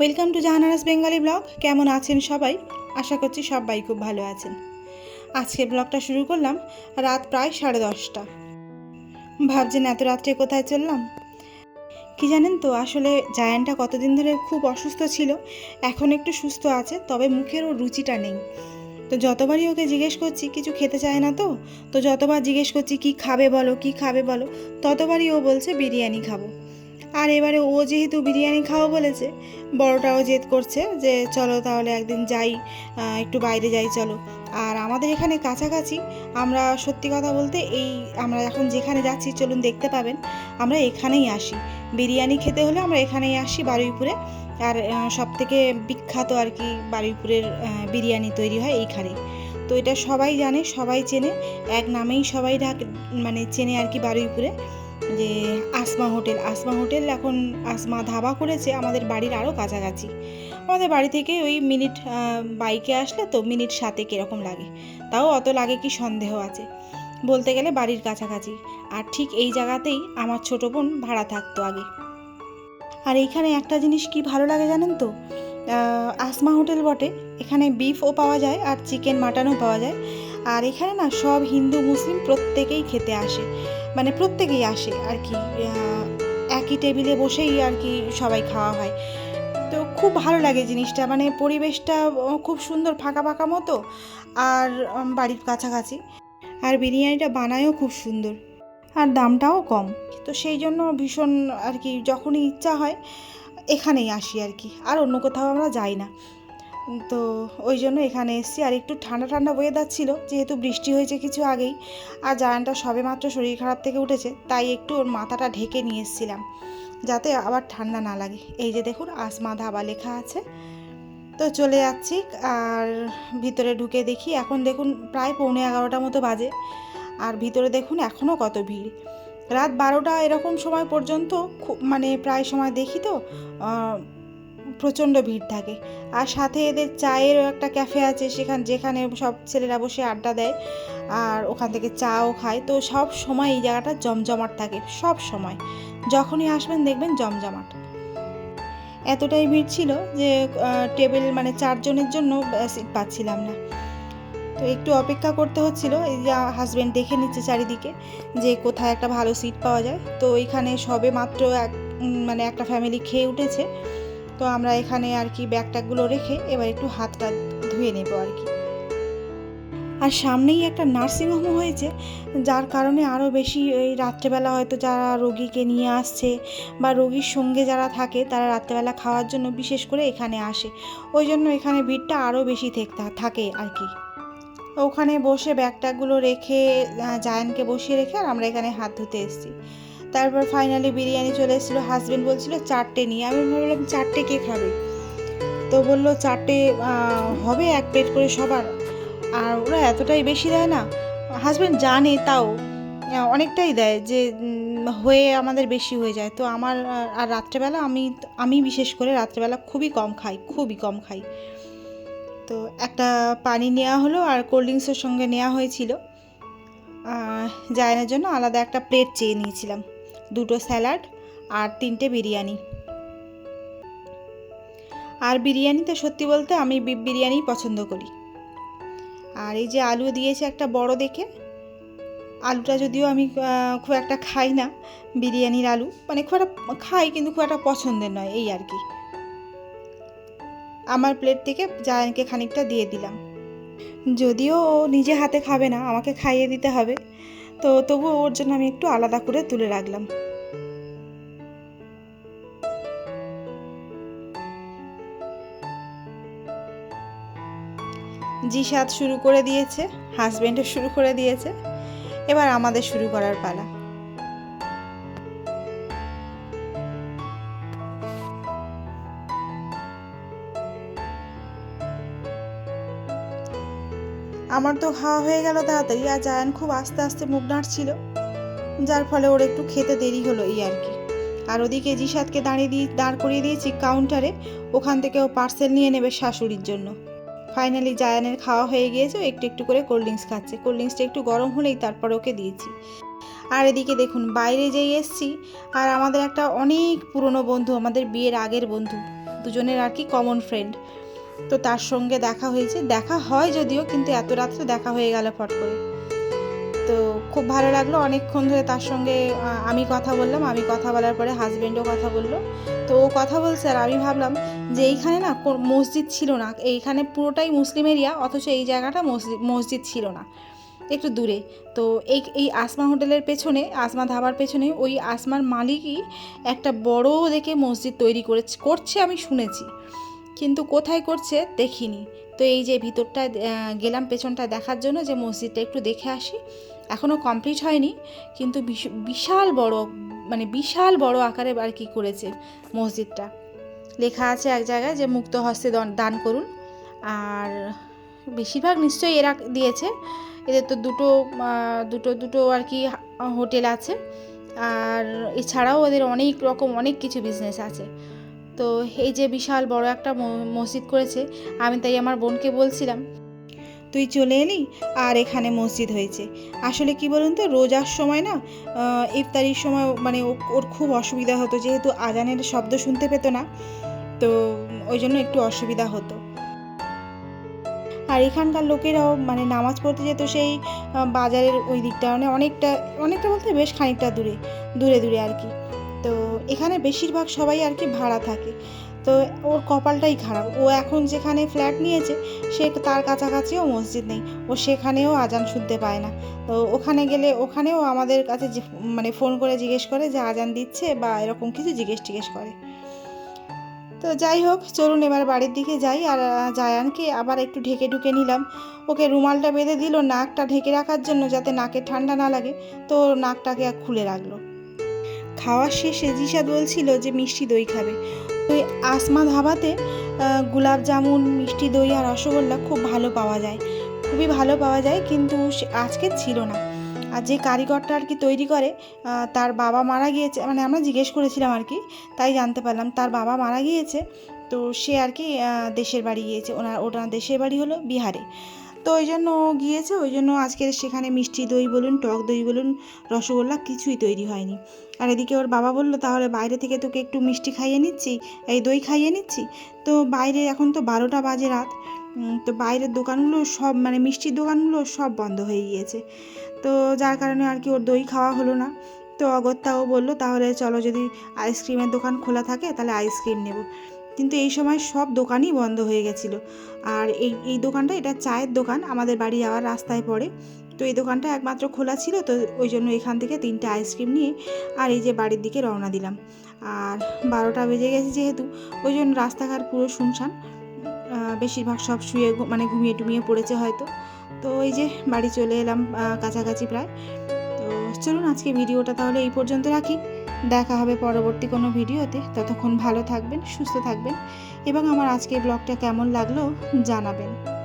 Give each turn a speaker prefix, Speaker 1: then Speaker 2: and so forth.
Speaker 1: Welcome to Jahanara's Bengali blog. কেমন আছেন সবাই? আশা করছি সবাই খুব ভালো আছেন। আজকের ব্লগটা শুরু করলাম রাত প্রায় সাড়ে দশটা। ভাবছেন এত রাত্রে কোথায় চললাম? কি জানেন তো, আসলে জায়ানটা কতদিন ধরে খুব অসুস্থ ছিল, এখন একটু সুস্থ আছে, তবে মুখের ওর রুচিটা নেই। তো যতবারই ওকে জিজ্ঞেস করছি, কিছু খেতে চায় না তো? তো যতবার জিজ্ঞেস করছি, কি খাবে বলো, কি খাবে বলো? ততবারই ও বলছে, বিরিয়ানি খাব। আর এবারে ও যেহেতু বিরিয়ানি খাওয়া বলেছে, বড়টাও জেদ করছে যে চলো তাহলে একদিন যাই একটু বাইরে যাই, চলো। আর আমাদের এখানে কাছাকাছি, আমরা সত্যি কথা বলতে এই, আমরা এখন যেখানে যাচ্ছি, চলুন দেখতে পাবেন, আমরা এখানেই আসি। বিরিয়ানি খেতে হলে আমরা এখানেই আসি বারুইপুরে। আর সব থেকে বিখ্যাত আর কি বারুইপুরের বিরিয়ানি তৈরি হয় এইখানে তো এটা সবাই জানে, সবাই চেনে, এক নামেই সবাই ডাক মানে চেনে আর কি বারুইপুরে। যে আসমা হোটেল। আসমা হোটেল এখন আসমা ধাবা করেছে আমাদের বাড়ির আরও কাছাকাছি। আমাদের বাড়ি থেকে ওই মিনিট বাইকে আসলে তো মিনিট সাতে কীরকম লাগে। তাও অত লাগে কি সন্দেহ আছে? বলতে গেলে বাড়ির কাছাকাছি। আর ঠিক এই জায়গাতেই আমার ছোটো বোন ভাড়া থাকতো আগে। আর এইখানে একটা জিনিস কি ভালো লাগে জানেন তো? আসমা হোটেল বটে। এখানে বিফও পাওয়া যায় আর চিকেন মাটনও পাওয়া যায়। আর এখানে না সব হিন্দু, মুসলিম প্রত্যেকেই খেতে আসে। মানে প্রত্যেকেই আসে আর কি একই টেবিলে বসেই আর কি সবাই খাওয়া হয়। তো খুব ভালো লাগে জিনিসটা মানে পরিবেশটা খুব সুন্দর ফাঁকা ফাঁকা মতো আর বাড়ির কাছাকাছি। আর বিরিয়ানিটা বানায়ও খুব সুন্দর আর দামটাও কম। তো সেই জন্য ভীষণ আর কি যখনই ইচ্ছা হয় এখানেই আসি আর কি, আর অন্য কোথাও আমরা যাই না। তো ওই জন্য এখানে এসেছি। আর একটু ঠান্ডা ঠান্ডা ওয়েদার ছিল, যেহেতু বৃষ্টি হয়েছে কিছু আগেই। আর জায়ানটা সবে মাত্র শরীর খারাপ থেকে উঠেছে, তাই একটু ওর মাথাটা ঢেকে নিয়ে এসেছিলাম, যাতে আবার ঠান্ডা না লাগে। এই যে দেখুন আসমা ধাবা লেখা আছে। তো চলে যাচ্ছি, আর ভিতরে ঢুকে দেখি, এখন দেখুন প্রায় পৌনে এগারোটা মতো বাজে। আর ভিতরে দেখুন এখনও কত ভিড়। রাত বারোটা এরকম সময় পর্যন্ত খুব মানে প্রায় সময় দেখি তো প্রচণ্ড ভিড় থাকে। আর সাথে এদের চায়েরও একটা ক্যাফে আছে সেখান যেখানে সব ছেলেরা বসে আড্ডা দেয় আর ওখান থেকে চাও খায়। তো সব সময় এই জায়গাটা জমজমাট থাকে, সব সময়। যখনই আসবেন দেখবেন জমজমাট। এতটাই ভিড় ছিল যে টেবিল মানে চারজনের জন্য সিট পাচ্ছিলাম না। তো একটু অপেক্ষা করতে হচ্ছিল, এই যে হাজব্যান্ড দেখে নিচ্ছে চারিদিকে যে কোথায় একটা ভালো সিট পাওয়া যায়। তো এখানে সবে মাত্র এক মানে একটা ফ্যামিলি খেয়ে উঠেছে। তো আমরা এখানে আর কি ব্যাগ ট্যাগগুলো রেখে এবার একটু হাতটা ধুয়ে নেব আর কি। আর সামনেই একটা নার্সিংহোম হয়েছে, যার কারণে আরও বেশি ওই রাত্রেবেলা হয়তো যারা রোগীকে নিয়ে আসছে বা রোগীর সঙ্গে যারা থাকে তারা রাত্রেবেলা খাওয়ার জন্য বিশেষ করে এখানে আসে। ওই জন্য এখানে ভিড়টা আরও বেশি থেক- আর কি। ওখানে বসে ব্যাগ রেখে জায়ানকে বসিয়ে রেখে আর আমরা এখানে হাত ধুতে এসেছি। তারপর ফাইনালি বিরিয়ানি চলে এসেছিল। হাজব্যান্ড বলছিল, চারটে নিয়ে। আমি ভাবলাম, চারটে কে খাবে? তো বলল, চারটে হবে এক প্লেট করে সবার। আর ওরা এতটাই বেশি দেয় না। হাজবেন্ড জানে তাও অনেকটাই দেয় যে হয়ে আমাদের বেশি হয়ে যায়। তো আমার, আর রাত্রেবেলা আমি আমি বিশেষ করে রাত্রেবেলা খুবই কম খাই, খুবই কম খাই। তো একটা পানি নেওয়া হলো আর কোল্ড ড্রিঙ্কসের সঙ্গে নেওয়া হয়েছিল। জায়নের জন্য আলাদা একটা প্লেট চেয়ে নিয়েছিলাম। দুটো স্যালাড আর তিনটে বিরিয়ানি। আর বিরিয়ানিতে সত্যি বলতে আমি বিফ বিরিয়ানি পছন্দ করি। আর এই যে আলু দিয়েছে একটা বড় দেখে, আলুটা যদিও আমি খুব একটা খাই না বিরিয়ানির আলু মানে খুব একটা খাই কিন্তু খুব একটা পছন্দের নয়, এই আর কি। আমার প্লেট থেকে জায়ানকে খানিকটা দিয়ে দিলাম। যদিও ও নিজে হাতে খাবে না, আমাকে খাইয়ে দিতে হবে। তো তবুও ওর জন্য আমি একটু আলাদা করে তুলে রাখলাম। জি সাত শুরু করে দিয়েছে হাজব্যান্ডও শুরু করে দিয়েছে, এবার আমাদের শুরু করার পালা। আমার তো খাওয়া হয়ে গেল তাড়াতাড়ি, আর জায়ান খুব আস্তে আস্তে মুখ নাড়ছিল। যার ফলে ওর একটু খেতে দেরি হলো এই আর কি। আর ওদিকে জিসাদকে দাঁড়িয়ে দিয়ে, দাঁড় করিয়ে দিয়েছি কাউন্টারে, ওখান থেকে ও পার্সেল নিয়ে নেবে শাশুড়ির জন্য। ফাইনালি জায়ানের খাওয়া হয়ে গিয়েছে একটু একটু করে কোল্ড ড্রিঙ্কস খাচ্ছে। কোল্ড ড্রিঙ্কসটা একটু গরম হলেই তারপর ওকে দিয়েছি। আর এদিকে দেখুন, বাইরে যেই এসছি, আর আমাদের একটা অনেক পুরনো বন্ধু, আমাদের বিয়ের আগের বন্ধু, দুজনের আর কি কমন ফ্রেন্ড তো তার সঙ্গে দেখা হয়েছে। দেখা হয় যদিও, কিন্তু এত রাত্রে দেখা হয়ে গেল ফট করে। তো খুব ভালো লাগল অনেকক্ষণ ধরে তার সঙ্গে আমি কথা বললাম। আমি কথা বলার পরে হাজব্যান্ডও কথা বলল। তো ও কথা বলছে আর আমি ভাবলাম যে এইখানে না মসজিদ ছিল না। এইখানে পুরোটাই মুসলিম এরিয়া, অথচ এই জায়গাটা মসজিদ মসজিদ ছিল না। একটু দূরে। তো এই এই আসমা হোটেলের পেছনে, আসমা ধাবার পেছনে ওই আসমার মালিকই একটা বড় দেখে মসজিদ তৈরি করেছে, করছে আমি শুনেছি। কিন্তু কোথায় করছে দেখিনি। তো এই যে ভিতরটা গেলাম পেছনটা দেখার জন্য যে মসজিদটা একটু দেখে আসি। এখনও কমপ্লিট হয়নি, কিন্তু বিশ- বিশাল বড় মানে বিশাল বড় আকারে আর কি করেছে মসজিদটা। লেখা আছে এক জায়গায় যে মুক্ত হস্তে দন- করুন। আর বেশিরভাগ নিশ্চয়ই এরা দিয়েছে। এদের তো দুটো দুটো দুটো আর কি হোটেল আছে। আর এছাড়াও ওদের অনেক রকম, অনেক কিছু বিজনেস আছে। তো এই যে বিশাল বড় একটা মসজিদ করেছে, আমি তাই আমার বোনকে বলছিলাম। তুই চলে এলি? আর এখানে মসজিদ হয়েছে। আসলে কি বলুন তো, রোজার সময় না ইফতারির সময় মানে ওর খুব অসুবিধা হতো, যেহেতু আজানের শব্দ শুনতে পেতো না, তো ওই জন্য একটু অসুবিধা হতো। আর এখানকার লোকেরাও মানে নামাজ পড়তে যেত সেই বাজারের ওই দিকটা মানে অনেকটা অনেকটা বলতে বেশ খানিকটা দূরে দূরে দূরে আর কি। তো এখানে বেশিরভাগ সবাই আর কি ভাড়া থাকে। তো ওর কপালটাই খারাপ। ও এখন যেখানে ফ্ল্যাট নিয়েছে, সে তার কাছাকাছিও মসজিদ নেই। ও সেখানেও আজান শুনতে পায় না। তো ওখানে গেলে, ওখানেও আমাদের কাছে মানে ফোন করে জিজ্ঞেস করে যে আজান দিচ্ছে বা এরকম কিছু জিজ্ঞেস টিজ্ঞেস করে। তো যাই হোক, চলুন এবার বাড়ির দিকে যাই। আর জায়ানকে আবার একটু ঢেকে ঢুকে নিলাম। ওকে রুমালটা বেঁধে দিল, নাকটা ঢেকে রাখার জন্য যাতে নাকে ঠান্ডা না লাগে। তো নাকটাকে খুলে রাখল। খাওয়ার শেষে জিসাদ বলছিল যে মিষ্টি দই খাবে। ওই আসমা ধাবাতে গোলাপ জামুন, মিষ্টি দই আর রসগোল্লা খুব ভালো পাওয়া যায়। খুবই ভালো পাওয়া যায়, কিন্তু আজকে ছিল না। আর যে কারিগরটা আর কি তৈরি করে তার বাবা মারা গিয়েছে মানে আমরা জিজ্ঞেস করেছিলাম আর কি, তাই জানতে পারলাম। তার বাবা মারা গিয়েছে, তো সে আর কি দেশের বাড়ি গিয়েছে। ওনার ওনার দেশের বাড়ি হলো বিহারে। তো ওই জন্য গিয়েছে, ওই জন্য আজকে সেখানে মিষ্টি দই বলুন, টক দই বলুন, রসগোল্লা কিছুই তৈরি হয়নি। আর এদিকে ওর বাবা বলল, তাহলে বাইরে থেকে তোকে একটু মিষ্টি খাইয়ে নিচ্ছি, এই দই খাইয়ে নিচ্ছি। তো বাইরে এখন তো বারোটা বাজে রাত তো বাইরের দোকানগুলো সব মানে মিষ্টির দোকানগুলো সব বন্ধ হয়ে গিয়েছে। তো যার কারণে আর কি ওর দই খাওয়া হলো না। তো অগত্যাও বলল, তাহলে চলো যদি আইসক্রিমের দোকান খোলা থাকে, তাহলে আইসক্রিম নেব। কিন্তু এই সময় সব দোকানই বন্ধ হয়ে গেছিল। আর এই এই দোকানটা, এটা চায়ের দোকান, আমাদের বাড়ি যাওয়ার রাস্তায় পড়ে। তো এই দোকানটা একমাত্র খোলা ছিল, তো ওই জন্য এখান থেকে তিনটে আইসক্রিম নিয়ে আর এই যে বাড়ির দিকে রওনা দিলাম। আর বারোটা বেজে গেছে যেহেতু, ওই জন্য রাস্তাঘাট পুরো শুনশান। বেশিরভাগ সব শুয়ে মানে ঘুমিয়ে টুমিয়ে পড়েছে হয়তো। তো এই যে বাড়ি চলে এলাম কাছাকাছি প্রায়। তো চলুন আজকে ভিডিওটা তাহলে এই পর্যন্ত রাখি। দেখা হবে পরবর্তী কোনো ভিডিওতে। ততক্ষণ ভালো থাকবেন, সুস্থ থাকবেন এবং আমার আজকের ব্লগটা কেমন লাগল জানাবেন।